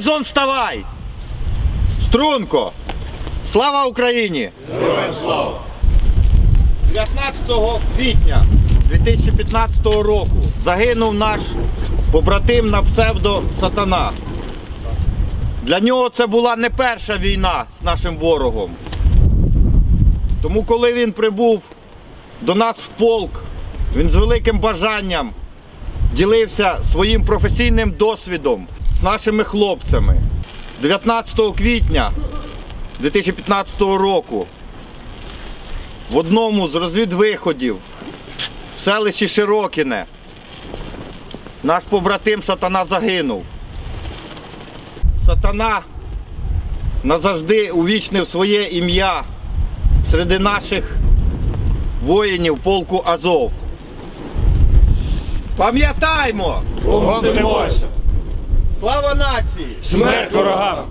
Гарнізон, вставай! Струнко! Слава Україні! Героям слава! 19 квітня 2015 року загинув наш побратим на псевдо Сатана. Для нього це була не перша війна з нашим ворогом. Тому, коли він прибув до нас в полк, він з великим бажанням ділився своїм професійним досвідом з нашими хлопцями. 19 квітня 2015 року в одному з розвідвиходів в селищі Широкіне наш побратим Сатана загинув. Сатана назавжди увічнив своє ім'я серед наших воїнів полку Азов. Пам'ятаймо! Помстимося! Слава нації! Смерть ворогам!